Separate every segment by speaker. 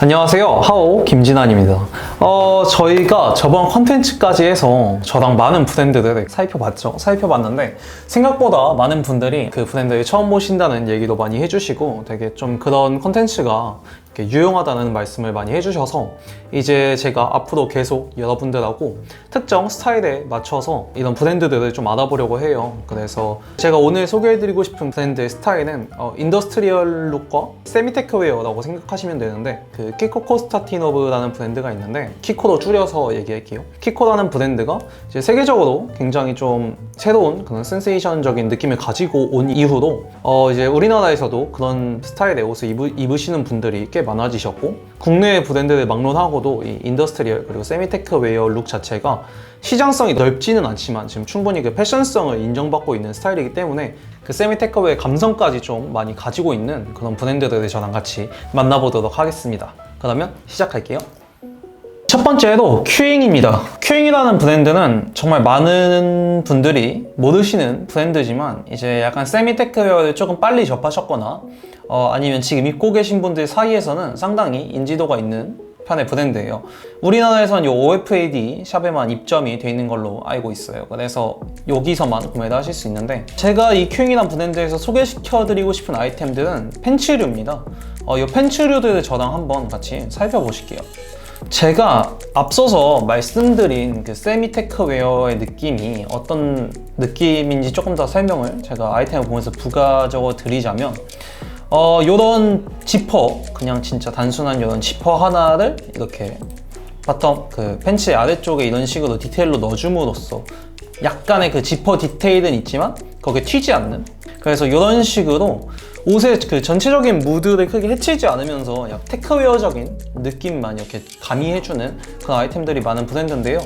Speaker 1: 안녕하세요. 하오 김진환입니다. 어, 저희가 저번 컨텐츠까지 해서 저랑 많은 브랜드들을 살펴봤죠. 살펴봤는데 생각보다 많은 분들이 그 브랜드를 처음 보신다는 얘기도 많이 해주시고 되게 좀 그런 컨텐츠가 유용하다는 말씀을 많이 해주셔서 이제 제가 앞으로 계속 여러분들하고 특정 스타일에 맞춰서 이런 브랜드들을 좀 알아보려고 해요. 그래서 제가 오늘 소개해드리고 싶은 브랜드의 스타일은 어, 인더스트리얼 룩과 세미테크웨어라고 생각하시면 되는데 그 키코 코스타티노브라는 브랜드가 있는데 키코로 줄여서 얘기할게요. 키코라는 브랜드가 이제 세계적으로 굉장히 좀 새로운 그런 센세이션적인 느낌을 가지고 온 이후로 어 이제 우리나라에서도 그런 스타일의 옷을 입으, 입으시는 분들이 꽤 많아지셨고 국내 브랜드를 막론하고도 이 인더스트리얼 그리고 세미테크 웨어 룩 자체가 시장성이 넓지는 않지만 지금 충분히 그 패션성을 인정받고 있는 스타일이기 때문에 그 세미테크웨어 감성까지 좀 많이 가지고 있는 그런 브랜드들을 저랑 같이 만나보도록 하겠습니다. 그러면 시작할게요. 첫 번째로 큐잉입니다. 큐잉이라는 브랜드는 정말 많은 분들이 모르시는 브랜드지만 이제 약간 세미테크웨어를 조금 빨리 접하셨거나 어, 아니면 지금 입고 계신 분들 사이에서는 상당히 인지도가 있는 편의 브랜드예요. 우리나라에서는 이 OFAD 샵에만 입점이 돼 있는 걸로 알고 있어요. 그래서 여기서만 구매를 하실 수 있는데 제가 이 큐잉이라는 브랜드에서 소개시켜드리고 싶은 아이템들은 팬츠류입니다. 어, 이 팬츠류들을 저랑 한번 같이 살펴보실게요. 제가 앞서서 말씀드린 그 세미 테크웨어의 느낌이 어떤 느낌인지 조금 더 설명을 제가 아이템을 보면서 부가적으로 드리자면 어 요런 지퍼 그냥 진짜 단순한 요런 지퍼 하나를 이렇게 바텀 그 팬츠 아래쪽에 이런 식으로 디테일로 넣어줌으로써 약간의 그 지퍼 디테일은 있지만 거기에 튀지 않는 그래서 이런 식으로 옷의 그 전체적인 무드를 크게 해치지 않으면서 약 테크웨어적인 느낌만 이렇게 가미해주는 그런 아이템들이 많은 브랜드인데요.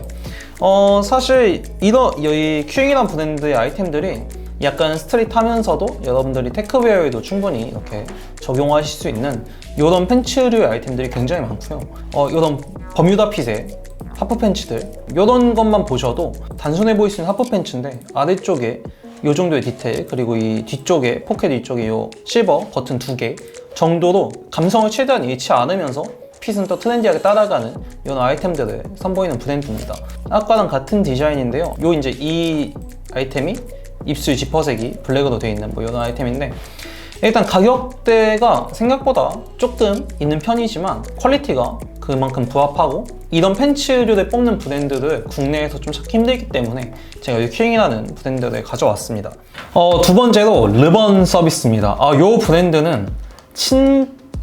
Speaker 1: 어 사실 이런 이 큐잉이란 브랜드의 아이템들이 약간 스트릿하면서도 여러분들이 테크웨어에도 충분히 이렇게 적용하실 수 있는 이런 팬츠류의 아이템들이 굉장히 많고요. 어 이런 버뮤다 핏의 하프 팬츠들 이런 것만 보셔도 단순해 보일 수 있는 하프 팬츠인데 아래쪽에 이 정도의 디테일 그리고 이 뒤쪽에 포켓 뒤쪽에 이 실버 버튼 두 개 정도로 감성을 최대한 잃지 않으면서 핏은 또 트렌디하게 따라가는 이런 아이템들을 선보이는 브랜드입니다. 아까랑 같은 디자인인데요. 요 이제 이 아이템이 입술 지퍼색이 블랙으로 되어 있는 뭐 이런 아이템인데 일단 가격대가 생각보다 조금 있는 편이지만 퀄리티가 그만큼 부합하고 이런 팬츠류를 뽑는 브랜드를 국내에서 좀 찾기 힘들기 때문에 제가 이 큐잉이라는 브랜드를 가져왔습니다. 어, 두 번째로 르번 서비스입니다. 아, 이 브랜드는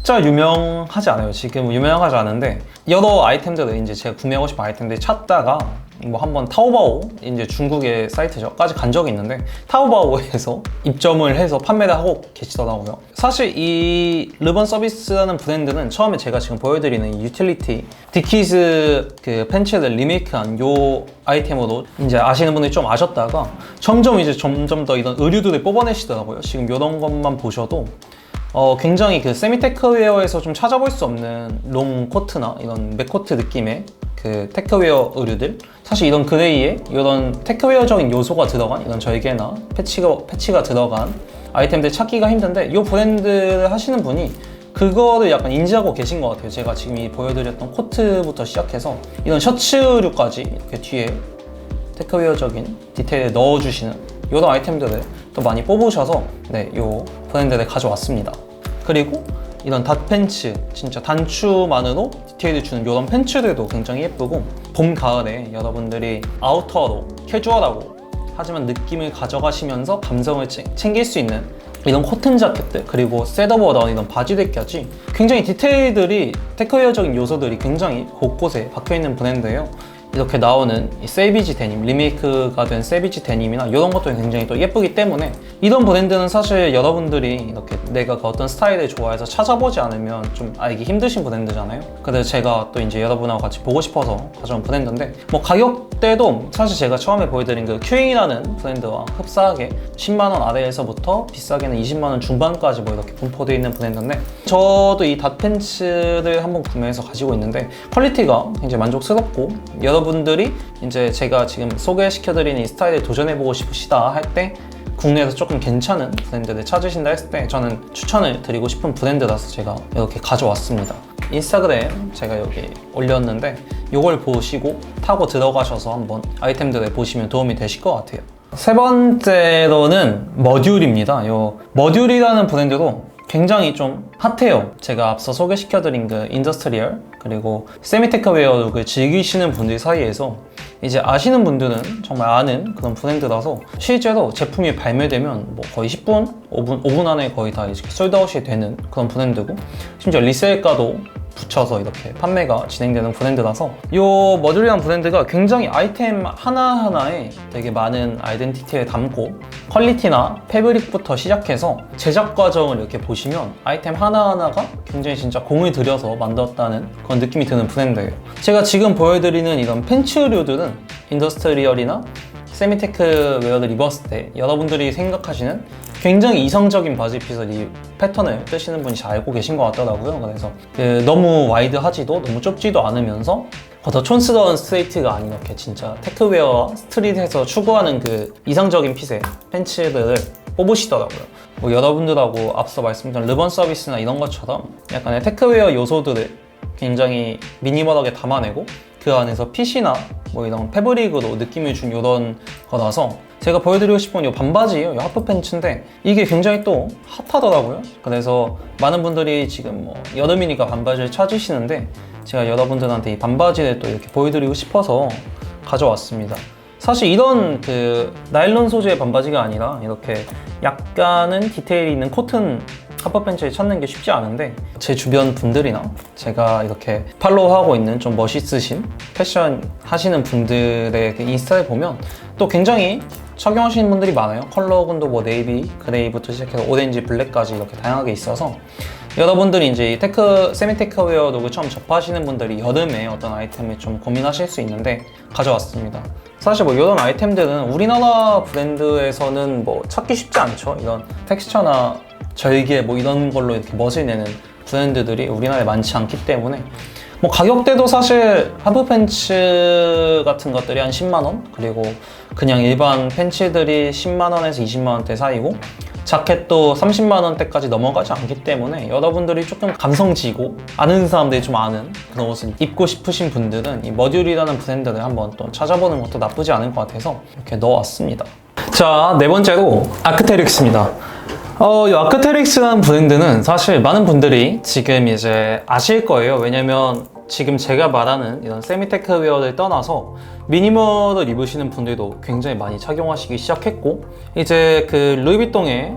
Speaker 1: 진짜 유명하지 않아요. 지금 유명하지 않은데 여러 아이템들을 이제 제가 구매하고 싶은 아이템들 찾다가 뭐 한번 타오바오 이제 중국의 사이트죠까지 간 적이 있는데 타오바오에서 입점을 해서 판매를 하고 계시더라고요. 사실 이 르번 서비스라는 브랜드는 처음에 제가 지금 보여드리는 이 유틸리티 디키즈 그 팬츠를 리메이크한 요 아이템으로 이제 아시는 분들이 좀 아셨다가 점점 이제 점점 더 이런 의류들을 뽑아내시더라고요. 지금 이런 것만 보셔도 어, 굉장히 그 세미테크웨어에서 좀 찾아볼 수 없는 롱 코트나 이런 맥코트 느낌의 그 테크웨어 의류들 사실 이런 그레이에 이런 테크웨어적인 요소가 들어간 이런 절개나 패치가, 패치가 들어간 아이템들 찾기가 힘든데 이 브랜드를 하시는 분이 그거를 약간 인지하고 계신 것 같아요 제가 지금 이 보여드렸던 코트부터 시작해서 이런 셔츠류까지 이렇게 뒤에 테크웨어적인 디테일을 넣어주시는 이런 아이템들을 또 많이 뽑으셔서 네, 이 브랜드를 가져왔습니다. 그리고 이런 닷 팬츠, 진짜 단추만으로 디테일을 주는 이런 팬츠들도 굉장히 예쁘고 봄, 가을에 여러분들이 아우터로 캐주얼하고 하지만 느낌을 가져가시면서 감성을 챙- 챙길 수 있는 이런 코튼 자켓들 그리고 셋업어던 이런 바지들까지 굉장히 디테일들이 테크웨어적인 요소들이 굉장히 곳곳에 박혀있는 브랜드예요. 이렇게 나오는 이 세비지 데님, 리메이크가 된 세비지 데님이나 이런 것들이 굉장히 또 예쁘기 때문에 이런 브랜드는 사실 여러분들이 이렇게 내가 그 어떤 스타일을 좋아해서 찾아보지 않으면 좀 알기 힘드신 브랜드잖아요. 그래서 제가 또 이제 여러분하고 같이 보고 싶어서 가져온 브랜드인데 뭐 가격대도 사실 제가 처음에 보여드린 그 큐잉이라는 브랜드와 흡사하게 10만 원 아래에서부터 비싸게는 20만 원 중반까지 뭐 이렇게 분포되어 있는 브랜드인데 저도 이 닷 팬츠를 한번 구매해서 가지고 있는데 퀄리티가 굉장히 만족스럽고 여러분들이 이제 제가 지금 소개시켜드린 이 스타일에 도전해보고 싶으시다 할 때 국내에서 조금 괜찮은 브랜드를 찾으신다 했을 때 저는 추천을 드리고 싶은 브랜드라서 제가 이렇게 가져왔습니다. 인스타그램 제가 여기 올렸는데 이걸 보시고 타고 들어가셔서 한번 아이템들을 보시면 도움이 되실 것 같아요. 세 번째로는 머듈입니다. 요 머듈이라는 브랜드도 굉장히 좀 핫해요. 제가 앞서 소개시켜드린 그 인더스트리얼 그리고 세미테크 웨어를 즐기시는 분들 사이에서 이제 아시는 분들은 정말 아는 그런 브랜드라서 실제로 제품이 발매되면 뭐 거의 10분, 5분, 5분 안에 거의 다 이제 솔드아웃이 되는 그런 브랜드고 심지어 리셀가도 붙여서 이렇게 판매가 진행되는 브랜드라서 이 머듈이라는 브랜드가 굉장히 아이템 하나하나에 되게 많은 아이덴티티를 담고 퀄리티나 패브릭부터 시작해서 제작 과정을 이렇게 보시면 아이템 하나하나가 굉장히 진짜 공을 들여서 만들었다는 그런 느낌이 드는 브랜드예요. 제가 지금 보여드리는 이런 팬츠류들은 인더스트리얼이나 세미테크 웨어를 입었을 때 여러분들이 생각하시는 굉장히 이성적인 바지 핏을 이 패턴을 뜨시는 분이 잘 알고 계신 것 같더라고요. 그래서 그 너무 와이드하지도 너무 좁지도 않으면서 더 촌스러운 스트레이트가 아닌 이렇게 진짜 테크웨어 스트릿에서 추구하는 그 이상적인 핏의 팬츠들을 뽑으시더라고요. 뭐 여러분들하고 앞서 말씀드린 르번 서비스나 이런 것처럼 약간의 테크웨어 요소들을 굉장히 미니멀하게 담아내고 그 안에서 핏이나 뭐 이런 패브릭으로 느낌을 준 이런 거라서 제가 보여드리고 싶은 이 반바지예요. 이 하프 팬츠인데 이게 굉장히 또 핫하더라고요. 그래서 많은 분들이 지금 뭐 여름이니까 반바지를 찾으시는데 제가 여러분들한테 이 반바지를 또 이렇게 보여드리고 싶어서 가져왔습니다. 사실 이런 그 나일론 소재의 반바지가 아니라 이렇게 약간은 디테일이 있는 코튼 하프 팬츠를 찾는 게 쉽지 않은데 제 주변 분들이나 제가 이렇게 팔로우하고 있는 좀 멋있으신 패션 하시는 분들의 그 인스타를 보면 또 굉장히 착용하시는 분들이 많아요. 컬러군도 뭐 네이비, 그레이부터 시작해서 오렌지, 블랙까지 이렇게 다양하게 있어서 여러분들이 이제 이 테크, 세미테크 웨어도 처음 접하시는 분들이 여름에 어떤 아이템을 좀 고민하실 수 있는데 가져왔습니다. 사실 뭐 이런 아이템들은 우리나라 브랜드에서는 뭐 찾기 쉽지 않죠. 이런 텍스처나 절개 뭐 이런 걸로 이렇게 멋을 내는 브랜드들이 우리나라에 많지 않기 때문에 뭐 가격대도 사실 하프 팬츠 같은 것들이 한 10만 원 그리고 그냥 일반 팬츠들이 10만 원에서 20만 원대 사이고 자켓도 30만 원대까지 넘어가지 않기 때문에 여러분들이 조금 감성지고 아는 사람들이 좀 아는 그런 옷을 입고 싶으신 분들은 이 머듈이라는 브랜드를 한번 또 찾아보는 것도 나쁘지 않을 것 같아서 이렇게 넣어왔습니다. 자, 네 번째로 아크테릭스입니다. 어, 이 아크테릭스라는 브랜드는 사실 많은 분들이 지금 이제 아실 거예요. 왜냐면 지금 제가 말하는 이런 세미테크 웨어를 떠나서 미니멀을 입으시는 분들도 굉장히 많이 착용하시기 시작했고 이제 그 루이비통의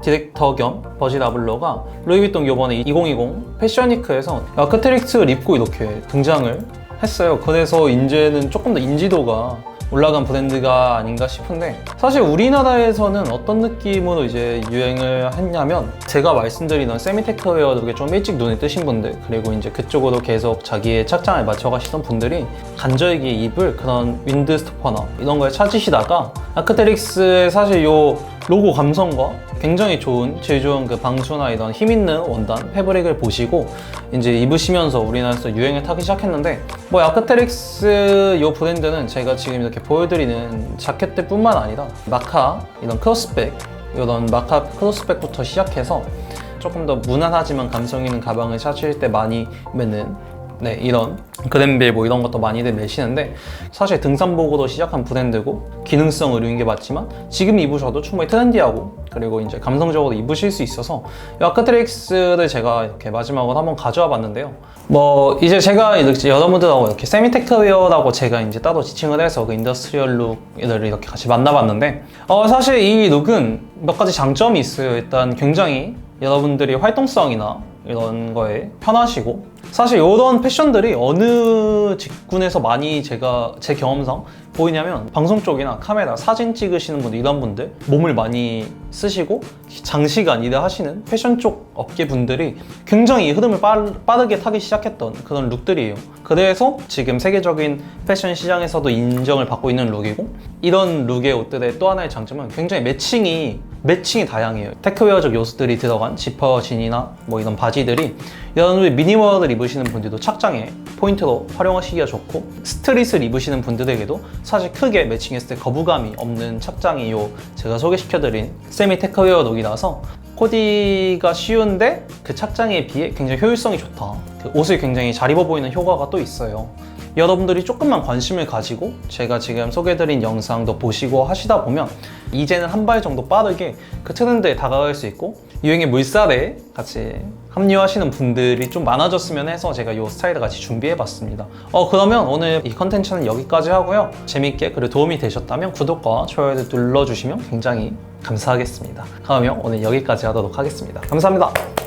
Speaker 1: 디렉터 겸 버지 라블러가 루이비통 요번에 2020 패션위크에서 아크테릭스를 입고 이렇게 등장을 했어요. 그래서 이제는 조금 더 인지도가 올라간 브랜드가 아닌가 싶은데 사실 우리나라에서는 어떤 느낌으로 이제 유행을 했냐면 제가 말씀드리던 세미테크 웨어도 좀 일찍 눈에 뜨신 분들 그리고 이제 그쪽으로 계속 자기의 착장을 맞춰가시던 분들이 간절기 입을 그런 윈드 스토퍼나 이런 걸 찾으시다가 아크테릭스의 사실 요 로고 감성과 굉장히 좋은 질 좋은 그 방수나 이런 힘 있는 원단 패브릭을 보시고 이제 입으시면서 우리나라에서 유행을 타기 시작했는데 뭐 아크테릭스 이 브랜드는 제가 지금 이렇게 보여드리는 자켓들뿐만 아니라 마카 이런 크로스백 이런 마카 크로스백부터 시작해서 조금 더 무난하지만 감성 있는 가방을 찾으실 때 많이 매는 네, 이런 그랜빌 뭐 이런 것도 많이들 매시는데 사실 등산복으로 시작한 브랜드고 기능성 의류인 게 맞지만 지금 입으셔도 충분히 트렌디하고 그리고 이제 감성적으로 입으실 수 있어서 이 아크트릭스를 제가 이렇게 마지막으로 한번 가져와 봤는데요. 뭐 이제 제가 이렇게 여러분들하고 이렇게 세미테크웨어라고 제가 이제 따로 지칭을 해서 그 인더스트리얼 룩을 이렇게 같이 만나봤는데 어 사실 이 룩은 몇 가지 장점이 있어요. 일단 굉장히 여러분들이 활동성이나 이런 거에 편하시고 사실 이런 패션들이 어느 직군에서 많이 제가 제 경험상 보이냐면 방송 쪽이나 카메라 사진 찍으시는 분들 이런 분들 몸을 많이 쓰시고 장시간 일을 하시는 패션 쪽 업계 분들이 굉장히 이 흐름을 빠르, 빠르게 타기 시작했던 그런 룩들이에요. 그래서 지금 세계적인 패션 시장에서도 인정을 받고 있는 룩이고 이런 룩의 옷들의 또 하나의 장점은 굉장히 매칭이 매칭이 다양해요. 테크웨어적 요소들이 들어간 지퍼 진이나 뭐 이런 바지들이 이런 미니멀을 입으시는 분들도 착장에 포인트로 활용하시기가 좋고 스트릿을 입으시는 분들에게도 사실 크게 매칭했을 때 거부감이 없는 착장이 요 제가 소개시켜드린 세미 테크웨어 룩이라서 코디가 쉬운데 그 착장에 비해 굉장히 효율성이 좋다. 그 옷을 굉장히 잘 입어 보이는 효과가 또 있어요. 여러분들이 조금만 관심을 가지고 제가 지금 소개해드린 영상도 보시고 하시다 보면 이제는 한 발 정도 빠르게 그 트렌드에 다가갈 수 있고 유행의 물살에 같이 합류하시는 분들이 좀 많아졌으면 해서 제가 이 스타일을 같이 준비해봤습니다. 어 그러면 오늘 이 컨텐츠는 여기까지 하고요. 재밌게 그리고 도움이 되셨다면 구독과 좋아요를 눌러주시면 굉장히 감사하겠습니다. 그러면 오늘 여기까지 하도록 하겠습니다. 감사합니다.